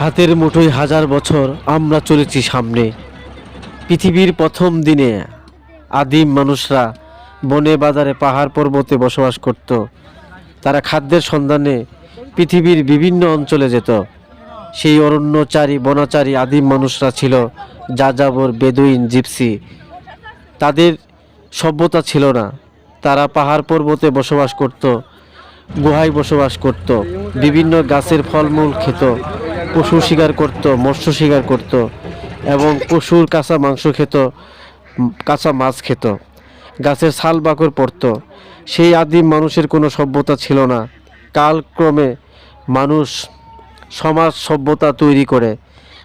হাতের মুঠোয় হাজার বছর আমরা চলেছি সামনে। পৃথিবীর প্রথম দিনে আদিম মানুষরা বনে বাজারে পাহাড় পর্বতে বসবাস করত। তারা খাদ্যের সন্ধানে পৃথিবীর বিভিন্ন অঞ্চলে যেত। সেই অরণ্যচারী, বনাচারী আদিম মানুষরা ছিল যাযাবর, বেদুইন, জিপসি। তাদের সভ্যতা ছিল না। তারা পাহাড় পর্বতে বসবাস করত, গুহায় বসবাস করত, বিভিন্ন গাছের ফলমূল খেত পশু শিকার করত, মৎস্য শিকার করত এবং পশুর কাঁচা মাংস খেত কাঁচা মাছ খেত। গাছের ছাল বাকর পড়ত। সেই আদিম মানুষের কোনো সভ্যতা ছিল না। কালক্রমে মানুষ সমাজ সভ্যতা তৈরি করে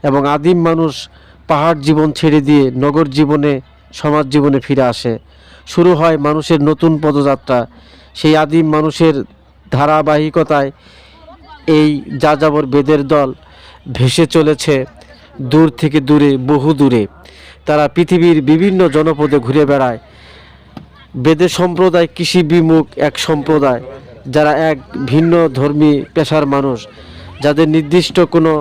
এবং আদিম মানুষ পাহাড় জীবন ছেড়ে দিয়ে নগর জীবনে, সমাজ জীবনে ফিরে আসে। শুরু হয় মানুষের নতুন পদযাত্রা। সেই আদিম মানুষের ধারাবাহিকতায় এই যাযাবর বেদের দল ভেসে চলেছে। দূর থেকে দূরে, বহু দূরে। তারা পৃথিবীর বিভিন্ন জনপদে ঘুরে বেড়ায়। বেদের সম্প্রদায় কৃষি বিমুখ এক সম্প্রদায়, যারা এক ভিন্ন ধর্মী পেশার মানুষ, যাদের নির্দিষ্ট কোনো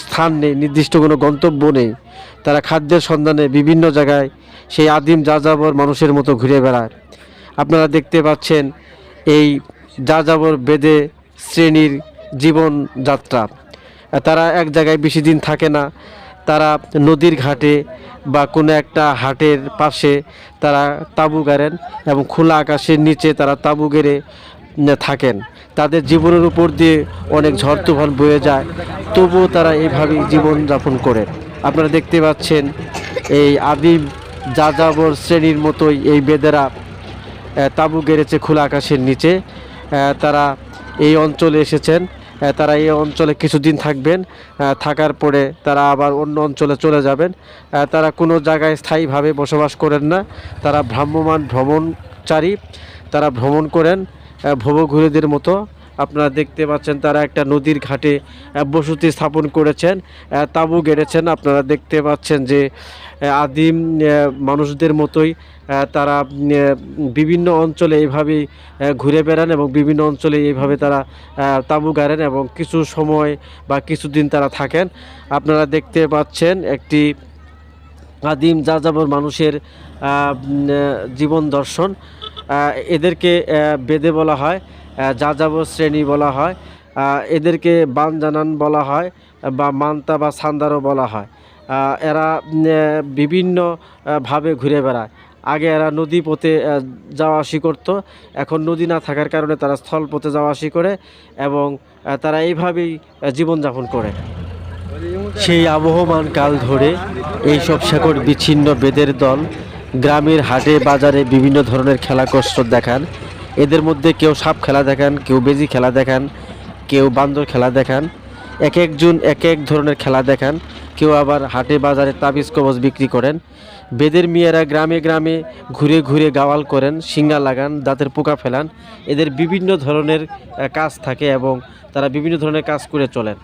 স্থান নেই, নির্দিষ্ট কোনো গন্তব্য নেই। তারা খাদ্যের সন্ধানে বিভিন্ন জায়গায় সেই আদিম যাযাবর মানুষের মতো ঘুরে বেড়ায়। আপনারা দেখতে পাচ্ছেন এই যাযাবর বেদে শ্রেণির জীবনযাত্রা। তারা এক জায়গায় বেশি দিন থাকে না। তারা নদীর ঘাটে বা কোনো একটা হাটের পাশে তারা তাঁবু গাড়েন এবং খোলা আকাশের নিচে তারা তাঁবু গেড়ে থাকেন। তাদের জীবনের উপর দিয়ে অনেক ঝড় তুফান বয়ে যায়। তবুও তারা এইভাবেই জীবনযাপন করেন আপনারা দেখতে পাচ্ছেন এই আদিম যাযাবর শ্রেণির মতোই এই বেদেরা তাঁবু গেড়েছে খোলা আকাশের নিচে। তারা এই অঞ্চলে এসেছেন। তারা এই অঞ্চলে কিছুদিন থাকবেন থাকার পরে তারা আবার অন্য অঞ্চলে চলে যাবেন। তারা কোনো জায়গায় স্থায়ীভাবে বসবাস করেন না। তারা ভ্রাম্যমান ভ্রমণচারী, তারা ভ্রমণ করেন ভবঘুরিদের মতো। আপনারা দেখতে পাচ্ছেন তারা একটা নদীর ঘাটে বসতি স্থাপন করেছেন তাঁবু গেড়েছেন। আপনারা দেখতে পাচ্ছেন যে আদিম মানুষদের মতোই তারা বিভিন্ন অঞ্চলে এইভাবেই ঘুরে বেড়ান এবং বিভিন্ন অঞ্চলে এইভাবে তারা তাঁবু গাড়েন এবং কিছু সময় বা কিছুদিন তারা থাকেন। আপনারা দেখতে পাচ্ছেন একটি আদিম যা যাযাবর মানুষের জীবন দর্শন। এদেরকে বেদে বলা হয়। আহ, যাযাবর শ্রেণি বলা হয়। এদেরকে বান জানান বলা হয় বা মান্তা বা সান্দারও বলা হয়। এরা উম, আহ, বিভিন্ন ভাবে ঘুরে বেড়ায়। আগে এরা নদী পথে যাওয়া আসি করতো। এখন নদী না থাকার কারণে তারা স্থল পথে যাওয়া আসি করে এবং তারা এইভাবেই জীবনযাপন করে। সেই আবহমান কাল ধরে এইসব শেকড় বিচ্ছিন্ন বেদের দল গ্রামের হাটে বাজারে বিভিন্ন ধরনের খেলা কসরত দেখান। এদের মধ্যে কেউ সাপ খেলা দেখান, কেউ বেজি খেলা দেখান, কেউ বান্দর খেলা দেখান, এক একজন এক এক ধরনের খেলা দেখান, কেউ আবার হাটে বাজারে তাবিজ কবজ বিক্রি করেন। বেদের মেয়েরা গ্রামে গ্রামে ঘুরে ঘুরে গাওয়াল করেন, সিঙ্গা লাগান, দাঁতের পোকা ফেলান। এদের বিভিন্ন ধরনের কাজ থাকে এবং তারা বিভিন্ন ধরনের কাজ করে চলেন।